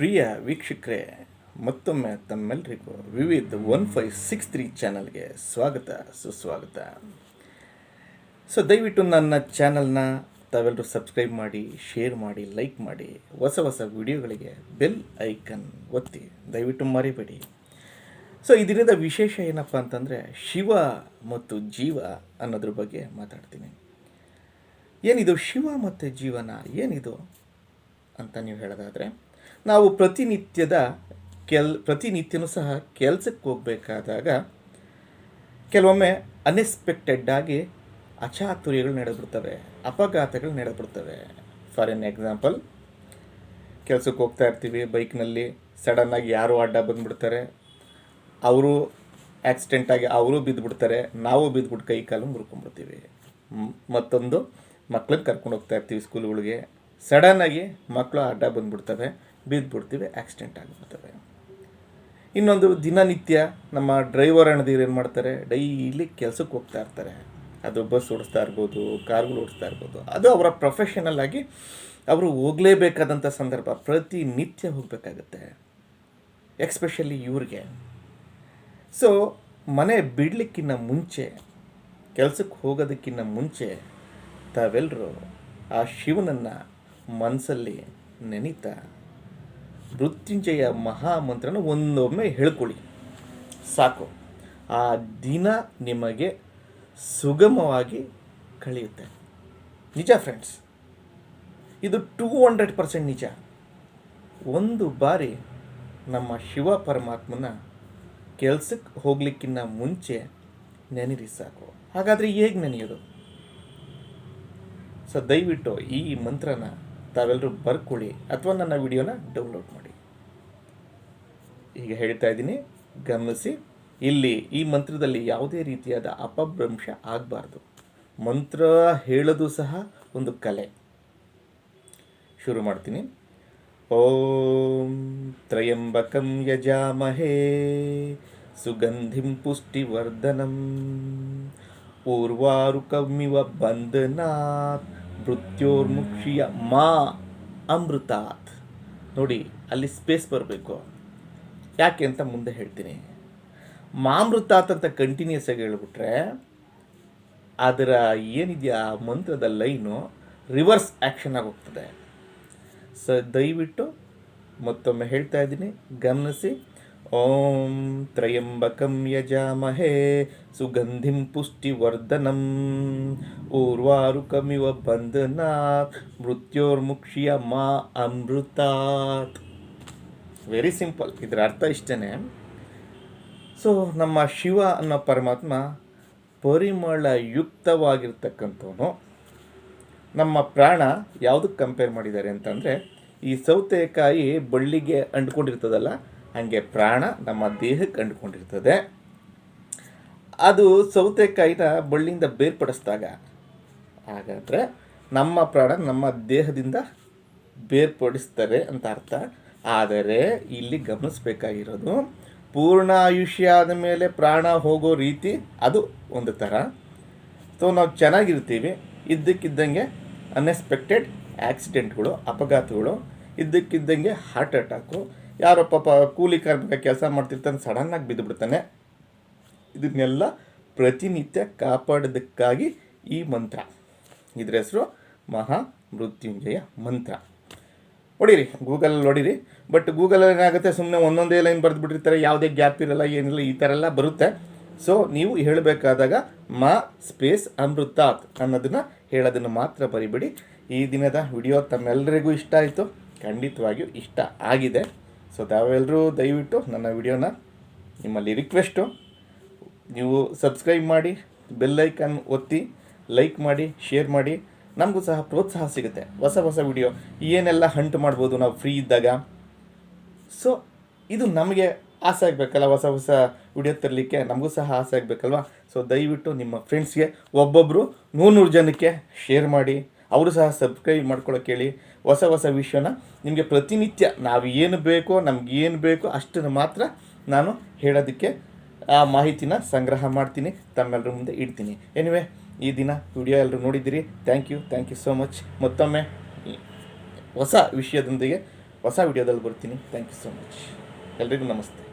ಪ್ರಿಯ ವೀಕ್ಷಕರೇ, ಮತ್ತೊಮ್ಮೆ ತಮ್ಮೆಲ್ಲರಿಗೂ ವಿವಿಧ ಒನ್ ಫೈವ್ ಸಿಕ್ಸ್ ತ್ರೀ ಚಾನಲ್ಗೆ ಸ್ವಾಗತ, ಸುಸ್ವಾಗತ. ಸೊ, ದಯವಿಟ್ಟು ನನ್ನ ಚಾನಲ್ನ ತಾವೆಲ್ಲರೂ ಸಬ್ಸ್ಕ್ರೈಬ್ ಮಾಡಿ, ಶೇರ್ ಮಾಡಿ, ಲೈಕ್ ಮಾಡಿ, ಹೊಸ ಹೊಸ ವಿಡಿಯೋಗಳಿಗೆ ಬೆಲ್ ಐಕನ್ ಒತ್ತಿ, ದಯವಿಟ್ಟು ಮರಿಬೇಡಿ. ಸೊ, ಇದರಿಂದ ವಿಶೇಷ ಏನಪ್ಪ ಅಂತಂದರೆ, ಶಿವ ಮತ್ತು ಜೀವ ಅನ್ನೋದ್ರ ಬಗ್ಗೆ ಮಾತಾಡ್ತೀನಿ. ಏನಿದು ಶಿವ ಮತ್ತು ಜೀವನ? ಏನಿದು ಅಂತ ನೀವು ಹೇಳೋದಾದರೆ ನಾವು ಪ್ರತಿನಿತ್ಯದ ಕೆಲ್, ಪ್ರತಿನಿತ್ಯನೂ ಸಹ ಕೆಲಸಕ್ಕೆ ಹೋಗಬೇಕಾದಾಗ ಕೆಲವೊಮ್ಮೆ ಅನ್ಎಕ್ಸ್ಪೆಕ್ಟೆಡ್ಡಾಗಿ ಅಚಾತುರ್ಯಗಳು ನಡೆದ್ಬಿಡ್ತವೆ, ಅಪಘಾತಗಳು ನಡೆದ್ಬಿಡ್ತವೆ. ಫಾರ್ ಎನ್ ಎಕ್ಸಾಂಪಲ್ ಕೆಲಸಕ್ಕೆ ಹೋಗ್ತಾ ಇರ್ತೀವಿ, ಬೈಕ್ನಲ್ಲಿ ಸಡನ್ನಾಗಿ ಯಾರು ಅಡ್ಡ ಬಂದುಬಿಡ್ತಾರೆ. ಅವರು ಆಕ್ಸಿಡೆಂಟಾಗಿ ಅವರು ಬಿದ್ದುಬಿಡ್ತಾರೆ ನಾವು ಬಿದ್ದುಬಿಟ್ಟು ಕೈ ಕಾಲು ಮುರ್ಕೊಂಡ್ಬಿಡ್ತೀವಿ. ಮತ್ತೊಂದು ಮಕ್ಳನ್ನ ಕರ್ಕೊಂಡು ಹೋಗ್ತಾ ಇರ್ತೀವಿ ಸ್ಕೂಲ್ಗಳಿಗೆ ಸಡನ್ನಾಗಿ ಮಕ್ಕಳು ಅಡ್ಡ ಬಂದುಬಿಡ್ತವೆ. ಬಿದ್ದುಬಿಡ್ತೀವಿ ಆಕ್ಸಿಡೆಂಟ್ ಆಗಿಬಿಡ್ತವೆ. ಇನ್ನೊಂದು ದಿನನಿತ್ಯ ನಮ್ಮ ಡ್ರೈವರ್ ಅಣ್ಣದಿರು ಏನು ಮಾಡ್ತಾರೆ ಡೈಲಿ ಕೆಲಸಕ್ಕೆ ಹೋಗ್ತಾ ಇರ್ತಾರೆ. ಅದು ಬಸ್ ಓಡಿಸ್ತಾ ಇರ್ಬೋದು ಕಾರ್ಗಳು ಓಡಿಸ್ತಾ ಇರ್ಬೋದು. ಅದು ಅವರ ಪ್ರೊಫೆಷನಲ್ ಆಗಿ ಅವರು ಹೋಗಲೇಬೇಕಾದಂಥ ಸಂದರ್ಭ ಪ್ರತಿನಿತ್ಯ ಹೋಗಬೇಕಾಗತ್ತೆ. ಎಕ್ಸ್ಪೆಷಲಿ ಇವ್ರಿಗೆ. ಸೊ ಮನೆ ಬಿಡಲಿಕ್ಕಿಂತ ಮುಂಚೆ ಕೆಲಸಕ್ಕೆ ಹೋಗೋದಕ್ಕಿಂತ ಮುಂಚೆ ತಾವೆಲ್ಲರೂ ಆ ಶಿವನನ್ನು ಮನಸ್ಸಲ್ಲಿ ನೆನೀತಾ ಮೃತ್ಯುಂಜಯ ಮಹಾಮಂತ್ರನ ಒಂದೊಮ್ಮೆ ಹೇಳ್ಕೊಳ್ಳಿ. ಸಾಕು. ಆ ದಿನ ನಿಮಗೆ ಸುಗಮವಾಗಿ ಕಳೆಯುತ್ತೆ. ನಿಜ ಫ್ರೆಂಡ್ಸ್ ಇದು ಟೂ ಹಂಡ್ರೆಡ್ ಪರ್ಸೆಂಟ್ ನಿಜ. ಒಂದು ಬಾರಿ ನಮ್ಮ ಶಿವ ಪರಮಾತ್ಮನ ಕೆಲಸಕ್ಕೆ ಹೋಗ್ಲಿಕ್ಕಿಂತ ಮುಂಚೆ ನೆನಿರಿ ಸಾಕು. ಹಾಗಾದರೆ ಹೇಗೆ ನೆನೆಯೋದು? ಸೊ ದಯವಿಟ್ಟು ಈ ಮಂತ್ರನ ತಾವೆಲ್ಲರೂ ಬರ್ಕೊಳ್ಳಿ ಅಥವಾ ನನ್ನ ವಿಡಿಯೋನ ಡೌನ್ಲೋಡ್ ಮಾಡಿ. ಈಗ ಹೇಳ್ತಾ ಇದ್ದೀನಿ, ಗಮನಿಸಿ, ಇಲ್ಲಿ ಈ ಮಂತ್ರದಲ್ಲಿ ಯಾವುದೇ ರೀತಿಯಾದ ಅಪಭ್ರಂಶ ಆಗಬಾರ್ದು. ಮಂತ್ರ ಹೇಳೋದು ಸಹ ಒಂದು ಕಲೆ. ಶುರು ಮಾಡ್ತೀನಿ. ಓಂ ತ್ರಯಂಬಕಂ ಯಜಾಮಹೇ ಸುಗಂಧಿಂ ಪುಷ್ಟಿವರ್ಧನಂ. ಊರ್ವಾರುಕಮಿವ ಬಂಧನಾತ್ ಮೃತ್ಯೋರ್ಮುಕ್ಷಿಯ ಮಾ ಅಮೃತಾತ್. ನೋಡಿ, ಅಲ್ಲಿ ಸ್ಪೇಸ್ ಬರಬೇಕು. ಯಾಕೆ ಅಂತ ಮುಂದೆ ಹೇಳ್ತೀನಿ. ಮಾಮೃತಾತ್ ಅಂತ ಕಂಟಿನ್ಯೂಸ್ ಆಗಿ ಹೇಳ್ಬಿಟ್ರೆ, ಅದರ ಏನಿದೆಯಾ ಮಂತ್ರದ ಲೈನು ರಿವರ್ಸ್ ಆ್ಯಕ್ಷನ್ ಆಗೋಗ್ತದೆ. ಸೊ ದಯವಿಟ್ಟು ಮತ್ತೊಮ್ಮೆ ಹೇಳ್ತಾ ಇದ್ದೀನಿ, ಗಮನಿಸಿ. ಓಂ ತ್ರಯಂಬಕಂ ಯಜಾಮಹೇ ಸುಗಂಧಿಂ ಪುಷ್ಟಿವರ್ಧನಂ ಊರ್ವಾರುಕಮಿವ ಬಂಧನಾತ್ ಮೃತ್ಯೋರ್ಮುಕ್ಷಿಯ ಮಾ ಅಮೃತಾತ್ ವೆರಿ ಸಿಂಪಲ್ ಇದರ ಅರ್ಥ ಇಷ್ಟೇ ಸೊ ನಮ್ಮ ಶಿವ ಅನ್ನೋ ಪರಮಾತ್ಮ ಪರಿಮಳ ಯುಕ್ತವಾಗಿರ್ತಕ್ಕಂಥವನು ನಮ್ಮ ಪ್ರಾಣ ಯಾವುದಕ್ಕೆ ಕಂಪೇರ್ ಮಾಡಿದ್ದಾರೆ ಅಂತಂದರೆ, ಈ ಸೌತೆಕಾಯಿ ಬಳ್ಳಿಗೆ ಅಂಟ್ಕೊಂಡಿರ್ತದಲ್ಲ ಹಾಗೆ ಪ್ರಾಣ ನಮ್ಮ ದೇಹಕ್ಕೆ ಅಂಟ್ಕೊಂಡಿರ್ತದೆ. ಅದು ಸೌತೆಕಾಯಿನ ಬಳ್ಳಿಯಿಂದ ಬೇರ್ಪಡಿಸಿದಾಗ ಹಾಗಾದರೆ ನಮ್ಮ ಪ್ರಾಣ ನಮ್ಮ ದೇಹದಿಂದ ಬೇರ್ಪಡಿಸ್ತಾರೆ ಅಂತ ಅರ್ಥ. ಆದರೆ ಇಲ್ಲಿ ಗಮನಿಸಬೇಕಾಗಿರೋದು ಪೂರ್ಣ ಆಯುಷ್ಯ ಆದ ಮೇಲೆ ಪ್ರಾಣ ಹೋಗೋ ರೀತಿ ಅದು ಒಂದು ಥರ. ಸೊ ನಾವು ಚೆನ್ನಾಗಿರ್ತೀವಿ. ಇದ್ದಕ್ಕಿದ್ದಂಗೆ ಅನ್ಎಕ್ಸ್ಪೆಕ್ಟೆಡ್ ಆಕ್ಸಿಡೆಂಟ್ಗಳು ಅಪಘಾತಗಳು, ಇದ್ದಕ್ಕಿದ್ದಂಗೆ ಹಾರ್ಟ್ ಅಟ್ಯಾಕು ಯಾರೋ ಪಾಪ ಕೂಲಿ ಕಾರ್ಮಿಕ ಕೆಲಸ ಮಾಡ್ತಿರ್ತಾನೆ ಸಡನ್ನಾಗಿ ಬಿದ್ದುಬಿಡ್ತಾನೆ. ಇದನ್ನೆಲ್ಲ ಪ್ರತಿನಿತ್ಯ ಕಾಪಾಡೋದಕ್ಕಾಗಿ ಈ ಮಂತ್ರ. ಇದ್ರ ಹೆಸರು ಮಹಾ ಮೃತ್ಯುಂಜಯ ಮಂತ್ರ. ಹೊಡೀರಿ ಗೂಗಲ್ ಹೊಡೀರಿ ಬಟ್ ಗೂಗಲ್ ಏನಾಗುತ್ತೆ ಸುಮ್ಮನೆ ಒಂದೊಂದೇ ಲೈನ್ ಬರೆದು ಬಿಟ್ಟಿರ್ತಾರೆ ಯಾವುದೇ ಗ್ಯಾಪ್ ಇರಲ್ಲ, ಏನಿಲ್ಲ, ಈ ಥರ ಎಲ್ಲ ಬರುತ್ತೆ. ಸೊ ನೀವು ಹೇಳಬೇಕಾದಾಗ, ಮಾ ಸ್ಪೇಸ್ ಅಮೃತಾತ್ ಅನ್ನೋದನ್ನು ಹೇಳೋದನ್ನು ಮಾತ್ರ ಬರಿಬಿಡಿ. ಈ ದಿನದ ವಿಡಿಯೋ ತಮ್ಮೆಲ್ಲರಿಗೂ ಇಷ್ಟ ಆಯಿತು. ಖಂಡಿತವಾಗಿಯೂ ಇಷ್ಟ ಆಗಿದೆ. ಸೊ ತಾವೆಲ್ಲರೂ ದಯವಿಟ್ಟು ನನ್ನ ವಿಡಿಯೋನ ನಿಮ್ಮಲ್ಲಿ ರಿಕ್ವೆಸ್ಟು ನೀವು ಸಬ್ಸ್ಕ್ರೈಬ್ ಮಾಡಿ ಬೆಲ್ಲೈಕನ್ ಒತ್ತಿ ಲೈಕ್ ಮಾಡಿ ಶೇರ್ ಮಾಡಿ, ನಮಗೂ ಸಹ ಪ್ರೋತ್ಸಾಹ ಸಿಗುತ್ತೆ. ಹೊಸ ಹೊಸ ವಿಡಿಯೋ, ಏನೆಲ್ಲ ಹಂಟ್ ಮಾಡ್ಬೋದು ನಾವು ಫ್ರೀ ಇದ್ದಾಗ. ಸೊ ಇದು ನಮಗೆ ಆಸೆ ಆಗಬೇಕಲ್ಲ, ಹೊಸ ಹೊಸ ವಿಡಿಯೋ ತರಲಿಕ್ಕೆ ನಮಗೂ ಸಹ ಆಸೆ ಆಗಬೇಕಲ್ವಾ? ಸೊ ದಯವಿಟ್ಟು ನಿಮ್ಮ ಫ್ರೆಂಡ್ಸ್ಗೆ ಒಬ್ಬೊಬ್ಬರು ನೂರು ನೂರು ಜನಕ್ಕೆ ಶೇರ್ ಮಾಡಿ. ಅವರು ಸಹ ಸಬ್ಸ್ಕ್ರೈಬ್ ಮಾಡ್ಕೊಳ್ಳೋಕೆ ಹೇಳಿ ಹೊಸ ಹೊಸ ವಿಷಯನ ನಿಮಗೆ ಪ್ರತಿನಿತ್ಯ ನಾವು ಏನು ಬೇಕೋ, ನಮ್ಗೆ ಏನು ಬೇಕೋ ಅಷ್ಟನ್ನು ಮಾತ್ರ ನಾನು ಹೇಳೋದಕ್ಕೆ ಆ ಮಾಹಿತಿನ ಸಂಗ್ರಹ ಮಾಡ್ತೀನಿ ತಮ್ಮೆಲ್ಲರ ಮುಂದೆ ಇಡ್ತೀನಿ. ಎನಿವೆ ಈ ದಿನ ವಿಡಿಯೋ ಎಲ್ಲರೂ ನೋಡಿದ್ದೀರಿ. Thank you thank you so much ಮತ್ತೊಮ್ಮೆ ಹೊಸ ವಿಷಯದೊಂದಿಗೆ ಹೊಸ ವಿಡಿಯೋದಲ್ಲಿ ಬರ್ತೀನಿ. ಥ್ಯಾಂಕ್ ಯು ಸೋ ಮಚ್ ಎಲ್ರಿಗೂ ನಮಸ್ತೆ.